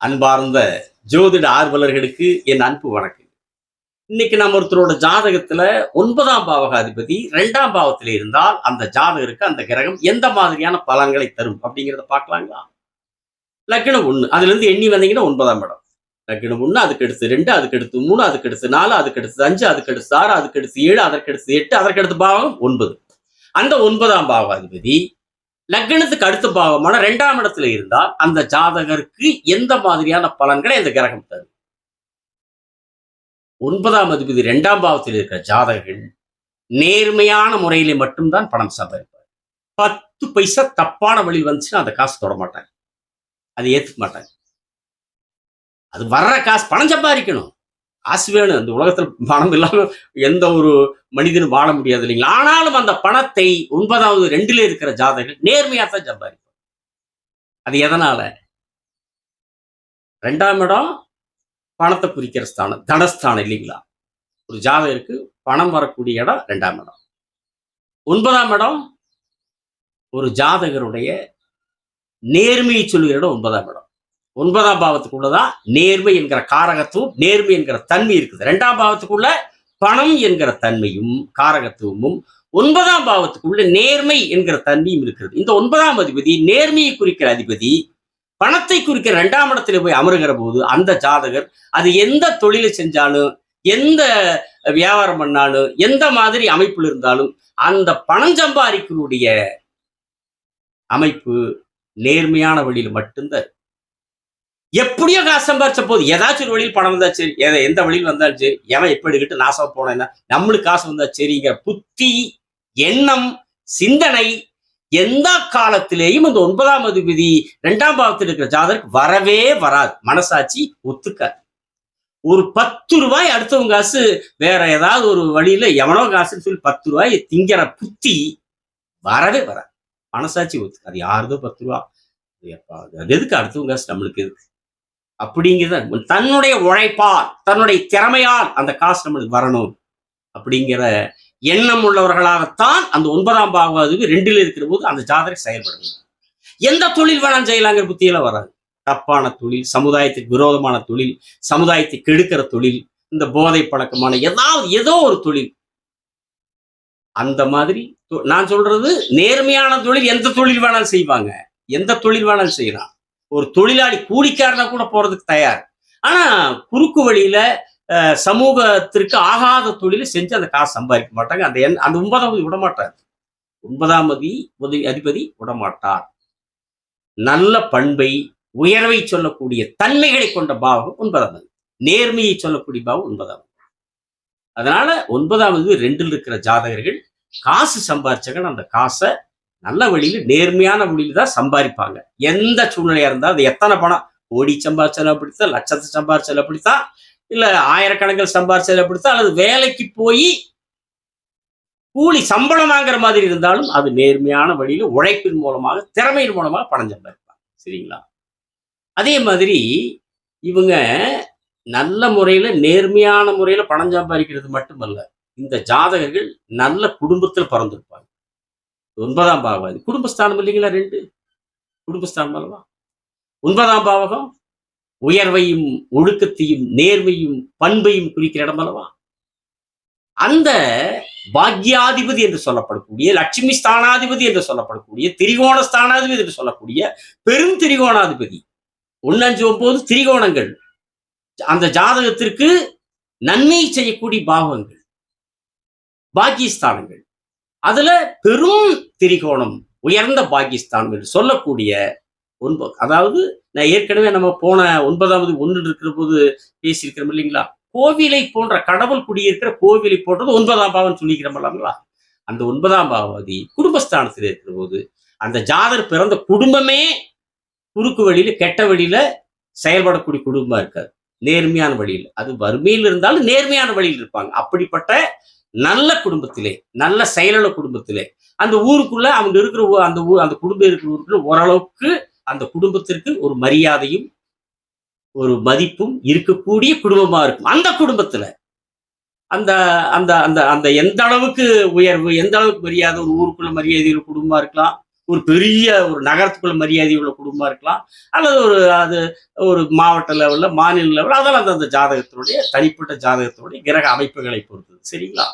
அன்பார்ந்த ஜோதிட ஆர்வலர்களுக்கு என் அன்பு வணக்கம். இன்னைக்கு நம்ம ஒருத்தரோட ஜாதகத்துல ஒன்பதாம் பாவகாதிபதி ரெண்டாம் பாவத்தில் இருந்தால் அந்த ஜாதகருக்கு அந்த கிரகம் எந்த மாதிரியான பலன்களை தரும் அப்படிங்கிறத பார்க்கலாங்களா? லக்னம் ஒண்ணு. அதுல இருந்து எண்ணி வந்தீங்கன்னா ஒன்பதாம் இடம். லக்னம் ஒண்ணு அதுக்கு அடுத்து ரெண்டு அதுக்கு அடுத்து மூணு அதுக்கு அடுத்து நாலு அதுக்கு அடுத்து அஞ்சு அதுக்கு அடுத்து ஆறு அதுக்கு அடுத்து ஏழு அதற்கு அடுத்து எட்டு அதற்கு அடுத்து பாவம் ஒன்பது. அந்த ஒன்பதாம் பாவகாதிபதி லக்னத்துக்கு அடுத்த பாவமான ரெண்டாம் இடத்துல இருந்தால் அந்த ஜாதகருக்கு எந்த மாதிரியான பலன்களை இந்த கிரகம் தரும்? ஒன்பதாம் அதிபதி ரெண்டாம் பாவத்தில் இருக்கிற ஜாதகர்கள் நேர்மையான முறையில மட்டும்தான் பணம் சம்பாதிப்பார். பத்து பைசா தப்பான வழி வந்துச்சுன்னா அந்த காசு தொட மாட்டாங்க அதை ஏத்துக்க மாட்டாங்க அது வர்ற காசு பணம் சம்பாதிக்கணும். காசு வேணும் இந்த உலகத்துல பணம் இல்லாம எந்த ஒரு மனிதனும் வாழ முடியாது இல்லைங்களா? ஆனாலும் அந்த பணத்தை ஒன்பதாவது ரெண்டுல இருக்கிற ஜாதகங்கள் நேர்மையாக தான் சம்பாதிப்பார். அது எதனால? ரெண்டாம் இடம் பணத்தை குறிக்கிற ஸ்தானம் தனஸ்தானம் இல்லைங்களா? ஒரு ஜாதகருக்கு பணம் வரக்கூடிய இடம் ரெண்டாம் இடம். ஒன்பதாம் இடம் ஒரு ஜாதகருடைய நேர்மையை சொல்லுகிற இடம் ஒன்பதாம் இடம். ஒன்பதாம் பாவத்துக்குள்ளதான் நேர்மை என்கிற காரகத்துவம் நேர்மை என்கிற தன்மை இருக்குது ரெண்டாம் பாவத்துக்குள்ள பணம் என்கிற தன்மையும் காரகத்துவமும் ஒன்பதாம் பாவத்துக்குள்ள நேர்மை என்கிற தன்மையும் இருக்கிறது இந்த ஒன்பதாம் அதிபதி நேர்மையை குறிக்கிற அதிபதி பணத்தை குறிக்கிற ரெண்டாம் இடத்துல போய் அமருகிற போது அந்த ஜாதகர் அது எந்த தொழிலை செஞ்சாலும் எந்த வியாபாரம் பண்ணாலும் எந்த மாதிரி அமைப்பில் இருந்தாலும் அந்த பணம் சம்பாதிக்கக்கூடிய அமைப்பு நேர்மையான வழியில் மட்டும்தான் இருக்கு. எப்படியோ காசு சம்பாரிச்ச போது ஏதாச்சும் ஒரு வழியில் பணம் வந்தா சரி எதை எந்த வழியில் வந்தாலும் சரி எவன் எப்படி கிட்ட நாசமா போனேன்னா நம்மளுக்கு காசு வந்தா சரிங்கிற புத்தி எண்ணம் சிந்தனை எந்த காலத்திலேயும் இந்த ஒன்பதாம் அதிபதி ரெண்டாம் பாவத்தில் இருக்கிற ஜாதகருக்கு வரவே வராது. மனசாட்சி ஒத்துக்காது. ஒரு பத்து ரூபாய் அடுத்தவங்க காசு வேற ஏதாவது ஒரு வழியில எவனோ காசுன்னு சொல்லி பத்து ரூபாய் திங்கிற புத்தி வரவே வராது. மனசாட்சி ஒத்துக்காது. யாருதோ பத்து ரூபா. அது எதுக்கு அடுத்தவங்க காசு நம்மளுக்கு எதுக்கு? அப்படிங்கிறத தன்னுடைய உழைப்பால் தன்னுடைய திறமையால் அந்த காசு நம்மளுக்கு வரணும். அப்படிங்கிற எண்ணம் உள்ளவர்களாகத்தான் அந்த ஒன்பதாம் பாவாவது ரெண்டில் இருக்கிற போது அந்த ஜாதகம் செயல்படுது எந்த தொழில் வேணாலும் செய்யலாங்கிற புத்தியில வராது. தப்பான தொழில் சமுதாயத்துக்கு விரோதமான தொழில் சமுதாயத்தை கெடுக்கிற தொழில் இந்த போதை பழக்கமான ஏதாவது ஏதோ ஒரு தொழில். அந்த மாதிரி தொ- நான் சொல்றது நேர்மையான தொழில் எந்த தொழில் வேணாலும் செய்வாங்க. எந்த தொழில் வேணாலும் செய்யலாம். ஒரு தொழிலாளி கூலிக்காரனா கூட போறதுக்கு தயார். ஆனா குறுக்கு வழியில சமூகத்திற்கு ஆகாத தொழிலை செஞ்சு அந்த காசு சம்பாதிக்க மாட்டாங்க. அந்த எண் அந்த ஒன்பதாம் விட மாட்டார் ஒன்பதாம் உதவி அதிபதி விடமாட்டார். நல்ல பண்பை உயர்வை சொல்லக்கூடிய தன்மைகளை கொண்ட பாவம் ஒன்பதாம் நேர்மையை சொல்லக்கூடிய பாவம் ஒன்பதாம் அதனால ஒன்பதாம் அதிபதி ரெண்டில் இருக்கிற ஜாதகர்கள் காசு சம்பாரிச்சவங்க அந்த காசை நல்ல வழியில நேர்மையான வழியில தான் சம்பாதிப்பாங்க. எந்த சூழ்நிலையா இருந்தால் அது எத்தனை பணம்? கோடி சம்பாரிச்சாலும் அப்படித்தான் லட்சத்தை சம்பாரிச்சாலும் அப்படித்தான் இல்ல ஆயிரக்கணக்கில் சம்பாரிச்சாலும் அப்படித்தான் அல்லது வேலைக்கு போய் கூலி சம்பளம் வாங்குற மாதிரி இருந்தாலும் அது நேர்மையான வழியில உழைப்பின் மூலமாக திறமையின் மூலமாக பணம் சம்பாதிப்பாங்க. சரிங்களா? அதே மாதிரி இவங்க நல்ல முறையில நேர்மையான முறையில பணம் சம்பாதிக்கிறது மட்டுமல்ல இந்த ஜாதகர்கள் நல்ல குடும்பத்தில் பிறந்திருப்பாங்க. ஒன்பதாம் பாவம் குடும்பஸ்தானம் இல்லைங்களா ரெண்டு? குடும்பஸ்தானம் அல்லவா ஒன்பதாம் பாவகம் உயர்வையும் ஒழுக்கத்தையும் நேர்மையும் பண்பையும் குறிக்கிற இடம் அல்லவா? அந்த பாக்யாதிபதி என்று சொல்லப்படக்கூடிய லட்சுமி ஸ்தானாதிபதி என்று சொல்லப்படக்கூடிய திரிகோண ஸ்தானாதிபதி என்று சொல்லக்கூடிய பெரும் திரிகோணாதிபதி. ஒன்னஞ்சு ஒன்பது திரிகோணங்கள். அந்த ஜாதகத்திற்கு நன்மை செய்யக்கூடிய பாவங்கள் பாக்கியஸ்தானங்கள். அதுல பெரும் திரிகோணம் உயர்ந்த பாகிஸ்தான் என்று சொல்லக்கூடிய ஒன்பது அதாவது நான் ஏற்கனவே நம்ம போன ஒன்பதாவது ஒன்று இருக்கிற போது பேசியிருக்கிறோம் இல்லைங்களா? கோவிலை போன்ற கடவுள் குடியிருக்கிற கோவிலை போன்றது ஒன்பதாம் பாவம் சொல்லிக்கிறோம் இல்லைங்களா? அந்த ஒன்பதாம் பாவதி குடும்பஸ்தானத்தில் இருக்கிற போது அந்த ஜாதர் பிறந்த குடும்பமே குறுக்கு வழியில கெட்ட வழியில செயல்படக்கூடிய குடும்பமா இருக்காது நேர்மையான வழியில். அது வறுமையில் இருந்தாலும் நேர்மையான வழியில் இருப்பாங்க. அப்படிப்பட்ட நல்ல குடும்பத்திலே நல்ல செயலுள்ள குடும்பத்திலே. அந்த ஊருக்குள்ள அவங்க இருக்கிற அந்த ஊ அந்த குடும்பம் இருக்கிற ஊருக்குள்ள ஓரளவுக்கு அந்த குடும்பத்திற்கு ஒரு மரியாதையும் ஒரு மதிப்பும் இருக்கக்கூடிய குடும்பமா இருக்கும். அந்த குடும்பத்துல அந்த அந்த அந்த அந்த எந்த அளவுக்கு உயர்வு எந்த அளவுக்கு மரியாதை ஒரு ஊருக்குள்ள மரியாதை உள்ள குடும்பமா இருக்கலாம் ஒரு பெரிய ஒரு நகரத்துக்குள்ள மரியாதை உள்ள குடும்பமா இருக்கலாம் அல்லது ஒரு அது ஒரு மாவட்ட லெவலில் மாநில லெவலில் அதெல்லாம் அந்த ஜாதகத்தினுடைய தனிப்பட்ட ஜாதகத்தினுடைய கிரக அமைப்புகளை பொறுத்தது. சரிங்களா?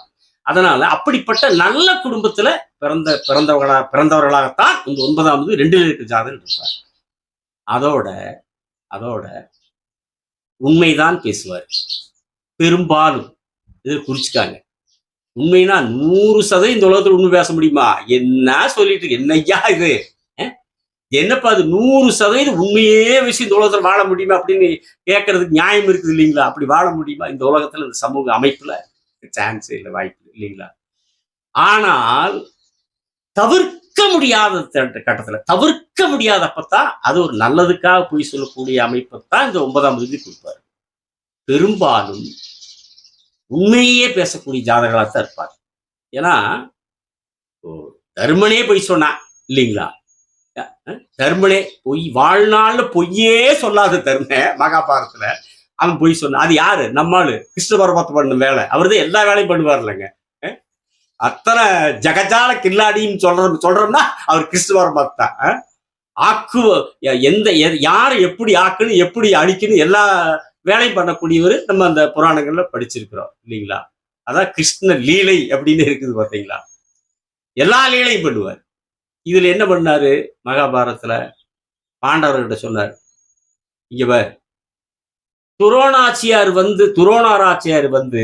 அதனால அப்படிப்பட்ட நல்ல குடும்பத்துல பிறந்த பிறந்தவர்களா பிறந்தவர்களாகத்தான் இந்த ஒன்பதாவது ரெண்டு இருக்க ஜாதகம் இருப்பார். அதோட அதோட உண்மைதான் பேசுவார். பெரும்பாலும் இதை குறிச்சுக்காங்க. உண்மைனா நூறு சதவீதம் இந்த உலகத்துல உண்மை பேச முடியுமா? என்ன சொல்லிட்டு என்னையா என்னய்யா இது? என்னப்பா அது நூறு சதவீதம் உண்மையே விஷயம் இந்த உலகத்தில் வாழ முடியுமா அப்படின்னு கேட்கறதுக்கு நியாயம் இருக்குது இல்லைங்களா? அப்படி வாழ முடியுமா? இந்த உலகத்துல இந்த சமூக அமைப்புல? சான்ஸே இல்லை வாய்ப்பு இல்லைங்களா? ஆனால் தவிர்க்க முடியாத த- கட்டத்துல தவிர்க்க முடியாதப்பத்தான் அது ஒரு நல்லதுக்காக போய் சொல்லக்கூடிய அமைப்பை தான் இந்த ஒன்பதாம் தேதி கொடுப்பாரு. பெரும்பாலும் உண்மையே பேசக்கூடிய ஜாதகர்களாக தான் இருப்பார். ஏன்னா ஓ, தருமனே பொய் சொன்னா இல்லைங்களா? தர்மனே தருமனே பொய் வாழ்நாள்ல பொய்யே சொல்லாத தரும மகாபாரத்துல அவன் பொய் சொன்னான் அது யாரு? நம்மாளு கிருஷ்ண பரமாத்மா பண்ண வேலை அவர் தான் எல்லா வேலையும் பண்ணுவார் இல்லைங்க. அத்தனை ஜகஜால கில்லாடின்னு சொல்ற சொல்றோம்னா அவர் கிறிஸ்துவர் பரமாத்மா ஆக்கு எந்த எ- யாரை எப்படி ஆக்குன்னு எப்படி அழிக்கணும் எல்லா வேலையும் பண்ணக்கூடியவர் நம்ம அந்த புராணங்கள்ல படிச்சிருக்கிறோம் இல்லைங்களா? அதான் கிருஷ்ண லீலை அப்படின்னு இருக்குது பார்த்தீங்களா? எல்லா லீலையும் பண்ணுவார். இதுல என்ன பண்ணாரு? மகாபாரதத்துல பாண்டவர்கிட்ட சொன்னார் இங்க பார் துரோணாச்சியார் வந்து துரோணாராச்சியார் வந்து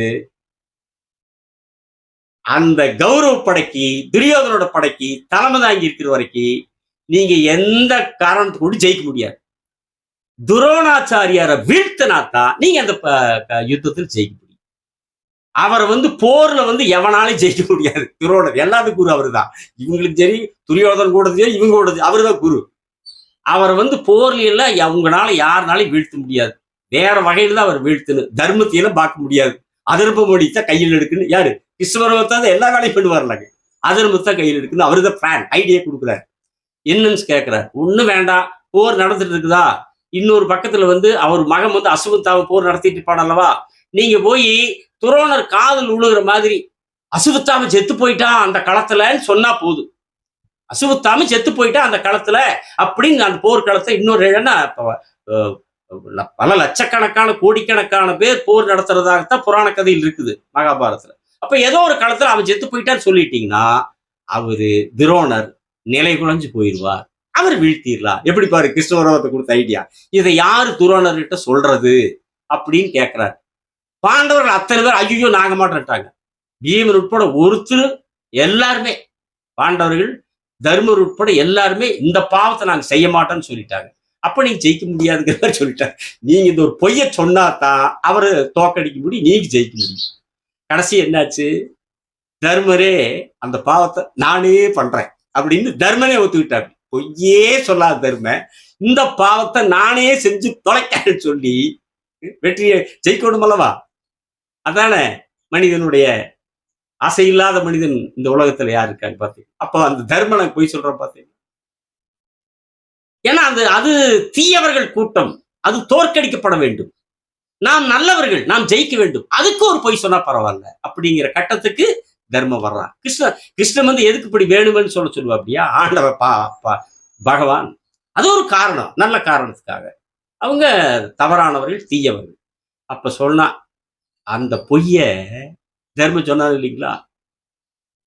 அந்த கௌரவ படைக்கு துரியோதனோட படைக்கு தலைமை தாங்கி இருக்கிற வரைக்கும் நீங்க எந்த காரணத்தை கொண்டு ஜெயிக்க முடியாது. துரோணாச்சாரியாரை வீழ்த்தினா தான் நீங்க அந்த ப- க- யுத்தத்தில் ஜெயிக்க முடியும். அவரை வந்து போர்ல வந்து எவனாலும் ஜெயிக்க முடியாது. துரோணர். எல்லாத்துக்கும் குரு அவரு தான் இவங்களுக்கு சரி துரியோதன் கூட சரி இவங்க கூட அவரு தான் குரு. அவரை வந்து போர்ல எல்லாம் அவங்களால யாருனாலையும் வீழ்த்த முடியாது. வேற வகையில தான் அவர் வீழ்த்தணும். தர்மத்தையெல்லாம் பார்க்க முடியாது. அதர்மம் முடித்தா கையில் எடுக்குன்னு. யாரு? கிருஷ்ணபரவத்தான் எல்லா வேலையும் பண்ணுவார்லாங்க. அதர்மத்தை கையில் எடுக்குன்னு அவர் தான் பிளான் ஐடியா கொடுக்குறாரு. என்னன்னு கேட்கிறார் ஒன்றும் வேண்டாம். போர் நடந்துட்டு இருக்குதா? இன்னொரு பக்கத்துல வந்து அவர் மகன் வந்து அசுவத்தாவை போர் நடத்திட்டு இருப்பான் அல்லவா? நீங்க போய் துரோணர் காதல் உழுகிற மாதிரி அசுவத்தாம செத்து போயிட்டான் அந்த களத்துலன்னு சொன்னா போதும். அசுவத்தாம செத்து போயிட்டான் அந்த களத்துல அப்படின்னு அந்த போர்க்களத்தை இன்னொரு என்ன பல லட்சக்கணக்கான கோடிக்கணக்கான பேர் போர் நடத்துறதாகத்தான் புராண கதையில் இருக்குது மகாபாரதத்துல. அப்ப ஏதோ ஒரு காலத்துல அவன் செத்து போயிட்டான்னு சொல்லிட்டீங்கன்னா அவரு துரோணர் நிலை குலைஞ்சு போயிடுவார். அவர் வீழ்த்திடலாம் எப்படி பாரு கிருஷ்ணவரவத்தை கொடுத்த ஐடியா. இதை யாரு துரோணர்கிட்ட சொல்றது அப்படின்னு கேட்கிறார் பாண்டவர்கள் அத்தனை பேர் ஐயோ நாங்க மாட்டேன்ட்டாங்க பீமர் உட்பட ஒருத்தர் எல்லாருமே பாண்டவர்கள் தர்மர் உட்பட எல்லாருமே இந்த பாவத்தை நாங்க செய்ய மாட்டோம்னு சொல்லிட்டாங்க. அப்ப நீங்க ஜெயிக்க முடியாதுங்கிற மாதிரி சொல்லிட்டாங்க நீங்க இந்த ஒரு பொய்ய சொன்னா தான் அவர் தோக்கடிக்க முடியும் நீங்க ஜெயிக்க முடியும். கடைசி என்னாச்சு? தர்மரே அந்த பாவத்தை நானே பண்றேன் அப்படின்னு தர்மனே ஒத்துக்கிட்டாரு. பொய்யே சொல்லாத தர்ம இந்த பாவத்தை நானே செஞ்சு தொலைக்கன்னு சொல்லி வெற்றியை ஜெயிக்கணும் அல்லவா? அதானே மனிதனுடைய ஆசை இல்லாத மனிதன் இந்த உலகத்துல யார் இருக்காங்க பார்த்தீங்க அப்போ அந்த தர்மனை போய் சொல்றேன் பார்த்தீங்க ஏன்னா அது அது தீயவர்கள் கூட்டம். அது தோற்கடிக்கப்பட வேண்டும். நாம் நல்லவர்கள் நாம் ஜெயிக்க வேண்டும். அதுக்கு ஒரு பொய் சொன்னா பரவாயில்ல. அப்படிங்கிற கட்டத்துக்கு தர்மம் வர்றான் கிருஷ்ண கிருஷ்ணன் வந்து எதுக்கு இப்படி வேணுமென்னு சொல்ல சொல்லுவா அப்படியா? ஆண்டவ பா பா- பகவான். அது ஒரு காரணம் நல்ல காரணத்துக்காக. அவங்க தவறானவர்கள் தீயவர்கள். அப்ப சொன்னா அந்த பொய்ய தர்மம் சொன்னாங்க இல்லைங்களா?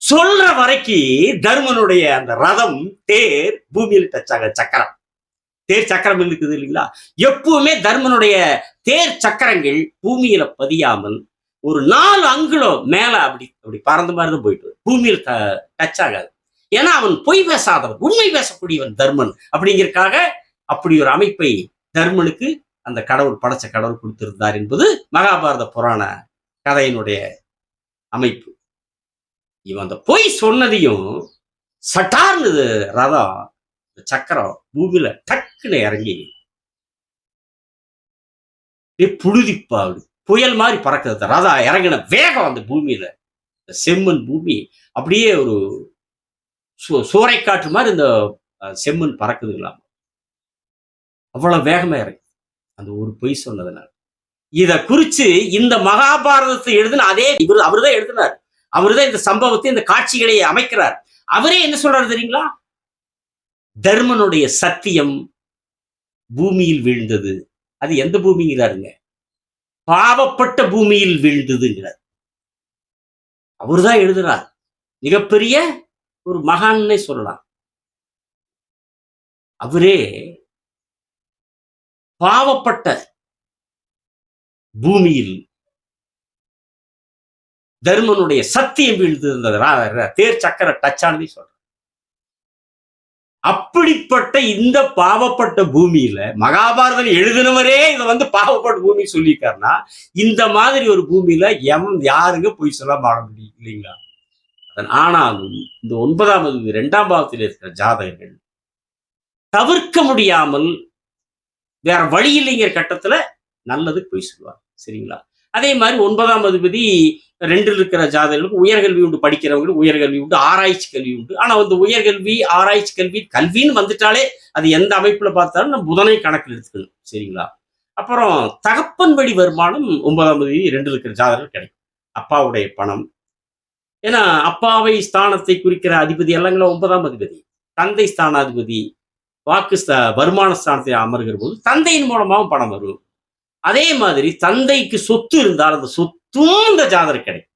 சொல்ற வரைக்கும் தர்மனுடைய அந்த ரதம் தேர் பூமியில் டச் ஆக சக்கரம். தேர் சக்கரம் இருக்குது இல்லைங்களா? எப்பவுமே தர்மனுடைய தேர் சக்கரங்கள் பூமியில பதியாமல் ஒரு நாலு அங்குலம் மேல அப்படி அப்படி பறந்த மாதிரி தான் போயிட்டு வரும். பூமியில் டச் ஆகாது. ஏன்னா அவன் பொய் பேசாதவன் உண்மை பேசக்கூடியவன் தர்மன் அப்படிங்கிறதுக்காக அப்படி ஒரு அமைப்பை தர்மனுக்கு அந்த கடவுள் படைச்ச கடவுள் கொடுத்திருந்தார் என்பது மகாபாரத புராண கதையினுடைய அமைப்பு. இவன் அந்த பொய் சொன்னதையும் சட்டார்னு ரதம் சக்கரம் பூமியில டக்குன்னு இறங்கி அப்படியே புழுதிப்பாடு புயல் மாதிரி பறக்குது. ராதா இறங்கின வேகம் அந்த பூமியில. செம்மண் பூமி அப்படியே ஒரு சூ- சூறைக்காற்று மாதிரி இந்த செம்மண் பறக்குதுங்களாம் அவ்வளவு வேகமா இறங்கி அந்த ஒரு பொய் சொன்னதுனால. இத குறிச்சு இந்த மகாபாரதத்தை எழுதின அதே இவர் அவர்தான் எழுதினார். அவர்தான் இந்த சம்பவத்தை இந்த காட்சிகளை அமைக்கிறார். அவரே என்ன சொல்றாரு தெரியுங்களா? தர்மனுடைய சத்தியம் பூமியில் வீழ்ந்தது. அது எந்த பூமிங்கிறாருங்க? பாவப்பட்ட பூமியில் வீழ்ந்ததுங்கிறார். அவர்தான் எழுதுறார். மிகப்பெரிய ஒரு மகான்னே சொல்லலாம். அவரே பாவப்பட்ட பூமியில் தர்மனுடைய சத்தியம் வீழ்ந்தது தேர் சக்கர டச்சானதை சொல்ற அப்படிப்பட்ட இந்த பாவப்பட்ட பூமியில மகாபாரதம் எழுதினவரே இதை வந்து பாவப்பட்ட பூமி சொல்லியிருக்காருன்னா இந்த மாதிரி ஒரு பூமியில எம் யாருங்க பொய் சொல்ல மாட முடியும் இல்லைங்களா? அதன் ஆனாலும் இந்த ஒன்பதாவது இரண்டாம் பாவத்தில் இருக்கிற ஜாதகர்கள் தவிர்க்க முடியாமல் வேற வழி இல்லைங்கிற கட்டத்துல நல்லது பொய் சொல்லுவார் சரிங்களா? அதே மாதிரி ஒன்பதாம் அதிபதி ரெண்டில் இருக்கிற ஜாதகர்களுக்கு உயர்கல்வி உண்டு படிக்கிறவங்களுக்கு உயர்கல்வி உண்டு ஆராய்ச்சி கல்வி உண்டு. ஆனால் வந்து உயர்கல்வி ஆராய்ச்சி கல்வி கல்வின்னு வந்துட்டாலே அது எந்த அமைப்பில் பார்த்தாலும் நம்ம புதனை கணக்கில் எடுத்துக்கணும். சரிங்களா? அப்புறம் தகப்பன் வழி வருமானம் ஒன்பதாம் தேதி ரெண்டில் இருக்கிற ஜாதகர்கள் கிடைக்கும். அப்பாவுடைய பணம். ஏன்னா அப்பாவை ஸ்தானத்தை குறிக்கிற அதிபதி எல்லாங்களும் ஒன்பதாம் அதிபதி? தந்தை ஸ்தானாதிபதி. வாக்கு வருமான ஸ்தானத்தை அமர்கிற போது தந்தையின் மூலமாகவும் பணம் வரும். அதே மாதிரி தந்தைக்கு சொத்து இருந்தால் அந்த சொத்தும் இந்த ஜாதகம் கிடைக்கும்.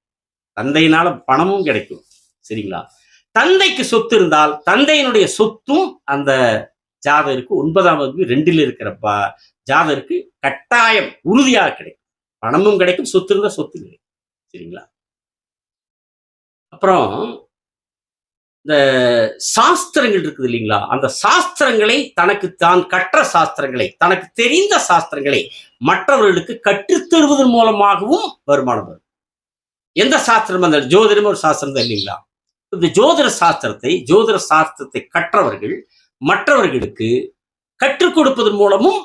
தந்தையினால பணமும் கிடைக்கும். சரிங்களா? தந்தைக்கு சொத்து இருந்தால் தந்தையினுடைய சொத்தும் அந்த ஜாதகருக்கு ஒன்பதாம் வகுப்பு ரெண்டில் இருக்கிற பா ஜாதகருக்கு கட்டாயம் உறுதியாக கிடைக்கும். பணமும் கிடைக்கும் சொத்து இருந்தால் சொத்து கிடைக்கும். சரிங்களா? அப்புறம் இந்த சாஸ்திரங்கள் இருக்குது இல்லைங்களா? அந்த சாஸ்திரங்களை தனக்கு தான் கற்ற சாஸ்திரங்களை தனக்கு தெரிந்த சாஸ்திரங்களை மற்றவர்களுக்கு கற்றுத்தருவதன் மூலமாகவும் வருமானம் வரும். எந்த சாஸ்திரம் அந்த ஜோதிடம் ஒரு சாஸ்திரம் தான் இல்லைங்களா? இந்த ஜோதிட சாஸ்திரத்தை ஜோதிட சாஸ்திரத்தை கற்றவர்கள் மற்றவர்களுக்கு கற்றுக் கொடுப்பதன் மூலமும்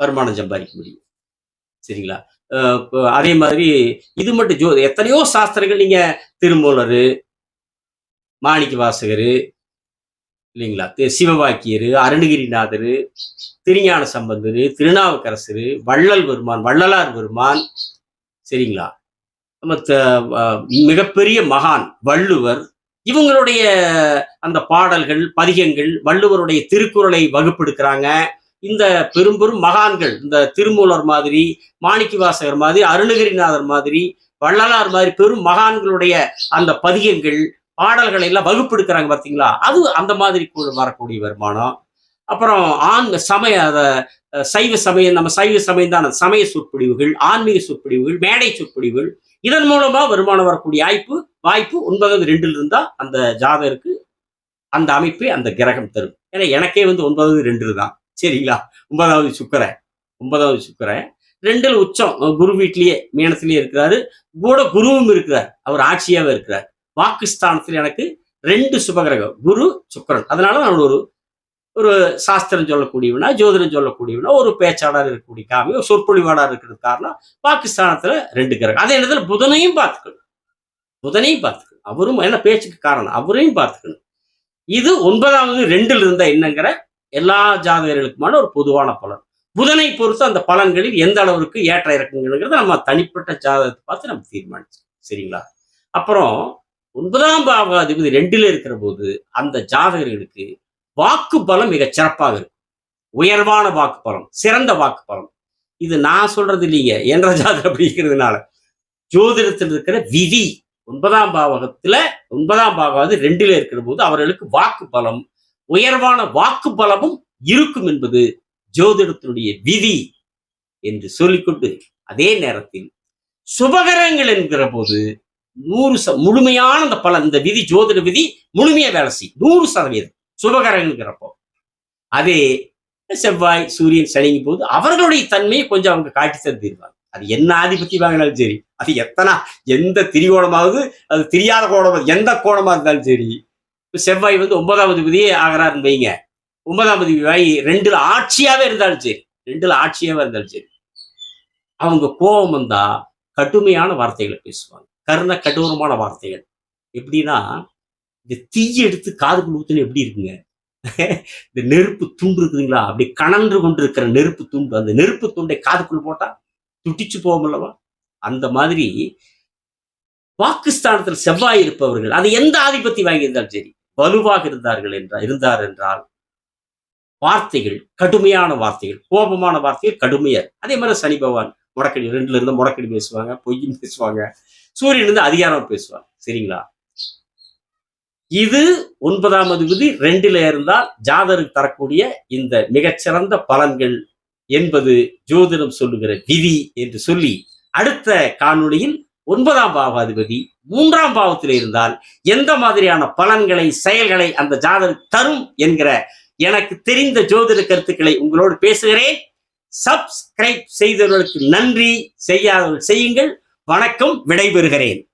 வருமானம் சம்பாதிக்க முடியும். சரிங்களா? அதே மாதிரி இது மட்டும் ஜோ எத்தனையோ சாஸ்திரங்கள் நீங்க திருமூலர் மாணிக்க வாசகர் இல்லைங்களா? தி- சிவவாக்கியர் அருணகிரிநாதர் திருஞான சம்பந்தர் திருநாவுக்கரசர் வள்ளல் பெருமான் வள்ளலார் பெருமான் சரிங்களா? நம்ம மிகப்பெரிய மகான் வள்ளுவர் இவங்களுடைய அந்த பாடல்கள் பதிகங்கள் வள்ளுவருடைய திருக்குறளை வகுப்பெடுக்கிறாங்க. இந்த பெரும் பெரும் மகான்கள் இந்த திருமூலர் மாதிரி மாணிக்க வாசகர் மாதிரி அருணகிரிநாதர் மாதிரி வள்ளலார் மாதிரி பெரும் மகான்களுடைய அந்த பதிகங்கள் பாடல்களை எல்லாம் வகுப்பெடுக்கிறாங்க பார்த்தீங்களா அது அந்த மாதிரி வரக்கூடிய வருமானம். அப்புறம் ஆன்ம சமய அதை சைவ சமயம் நம்ம சைவ சமயம் தான்? சமய சொற்பொழிவுகள் ஆன்மீக சொற்பொழிவுகள் மேடை சொற்பொழிவுகள். இதன் மூலமா வருமானம் வரக்கூடிய வாய்ப்பு வாய்ப்பு ஒன்பதாவது ரெண்டில் இருந்தா அந்த ஜாதகருக்கு அந்த அமைப்பை அந்த கிரகம் தரும். ஏன்னா எனக்கே வந்து ஒன்பதாவது ரெண்டு தான். சரிங்களா? ஒன்பதாவது சுக்கரன். ஒன்பதாவது சுக்கரன். ரெண்டில் உச்சம். குரு வீட்லயே மீனத்திலேயே இருக்கிறாரு. கூட குருவும் இருக்கிறார். அவர் ஆட்சியாவே இருக்கிறார். வாக்குஸ்தானத்தில் எனக்கு ரெண்டு சுபகிரகம் குரு சுக்கரன். அதனால நான் ஒரு ஒரு சாஸ்திரம் சொல்லக்கூடியவனா ஜோதிடம் சொல்லக்கூடியவனா ஒரு பேச்சாளர் இருக்கக்கூடிய காமி ஒரு சொற்பொழிவாளர் இருக்கிறது காரணம் பாகிஸ்தானத்தில் ரெண்டு கிரகம். அதே நேரத்தில் புதனையும் பார்த்துக்கணும். புதனையும் பார்த்துக்கணும். அவரும் என்ன பேச்சுக்கு காரணம்? அவரையும் பார்த்துக்கணும். இது ஒன்பதாவது ரெண்டில் இருந்தால் என்னங்கிற எல்லா ஜாதகர்களுக்குமான ஒரு பொதுவான பலன். புதனை பொறுத்து அந்த பலன்களில் எந்த அளவுக்கு ஏற்ற இறக்குங்கிறத நம்ம தனிப்பட்ட ஜாதகத்தை பார்த்து நம்ம தீர்மானிச்சோம் சரிங்களா? அப்புறம் ஒன்பதாம் பாவாதிபதி ரெண்டில் இருக்கிற போது அந்த ஜாதகர்களுக்கு வாக்கு பலம் மிக சிறப்பாக இருக்கும். உயர்வான வாக்கு பலம் சிறந்த வாக்கு பலம் இது நான் சொல்றது இல்லைங்க. என்ற ஜாதகம் அப்படிங்கிறதுனால ஜோதிடத்தில் இருக்கிற விதி ஒன்பதாம் பாவகத்துல ஒன்பதாம் பாவாவது ரெண்டில் இருக்கிற போது அவர்களுக்கு வாக்கு பலம் உயர்வான வாக்கு பலமும் இருக்கும் என்பது ஜோதிடத்தினுடைய விதி என்று சொல்லிக்கொண்டு அதே நேரத்தில் சுபகரங்கள் என்கிற போது நூறு ச முழுமையான அந்த பலன் இந்த விதி ஜோதிட விதி முழுமையா வேலை செய்யும் நூறு சதவீதம். சுபகரங்கிறப்போ அதே செவ்வாய் சூரியன் சனிங்கும் போது அவர்களுடைய தன்மையை கொஞ்சம் அவங்க காட்டி தந்துடுவாங்க. அது என்ன ஆதிபத்தி வாங்கினாலும் சரி அது எத்தனை எந்த திரிகோணமாவது அது தெரியாத கோணம் எந்த கோணமா இருந்தாலும் சரி. செவ்வாய் வந்து ஒன்பதாவது விதியே ஆகிறாருன்னு வைங்க. ஒன்பதாம் விதி ரெண்டுல ஆட்சியாவே இருந்தாலும் சரி ரெண்டுல ஆட்சியாவே இருந்தாலும் சரி. அவங்க கோபம் வந்தா கடுமையான வார்த்தைகளை பேசுவாங்க. கருண கடூரமான வார்த்தைகள். எப்படின்னா இந்த தீயை எடுத்து காதுக்குள் ஊத்துன்னு எப்படி இருக்குங்க? இந்த நெருப்பு துண்டு இருக்குதுங்களா? அப்படி கணன்று கொண்டு இருக்கிற நெருப்பு துண்டு. அந்த நெருப்பு துண்டை காதுக்குள் போட்டா துட்டிச்சு போகும் அந்த மாதிரி பாகிஸ்தானத்தில் செவ்வாய் இருப்பவர்கள் அது எந்த ஆதிபத்தி வாங்கியிருந்தாலும் சரி வலுவாக இருந்தார்கள் என்றால் இருந்தார் என்றால் வார்த்தைகள் கடுமையான வார்த்தைகள் கோபமான வார்த்தைகள் கடுமையார் அதே மாதிரி சனி பகவான் முடக்கடி ரெண்டுல இருந்து முடக்கடி பேசுவாங்க பொய்யும் பேசுவாங்க. சூரியன் வந்து அதிகாரம் பேசுவார். சரிங்களா? இது ஒன்பதாம் விதி ரெண்டுல இருந்தால் ஜாதருக்கு தரக்கூடிய இந்த மிகச்சிறந்த பலன்கள் என்பது ஜோதிடம் சொல்லுகிற விதி என்று சொல்லி அடுத்த காணொளியில் ஒன்பதாம் பாவாதிபதி மூன்றாம் பாவத்தில் இருந்தால் எந்த மாதிரியான பலன்களை செயல்களை அந்த ஜாதகம் தரும் என்கிற எனக்கு தெரிந்த ஜோதிட கருத்துக்களை உங்களோடு பேசுகிறேன். சப்ஸ்கிரைப் செய்தவர்களுக்கு நன்றி. செய்யாதவர்கள் செய்யுங்கள். வணக்கம் விடைபெறுகிறேன்.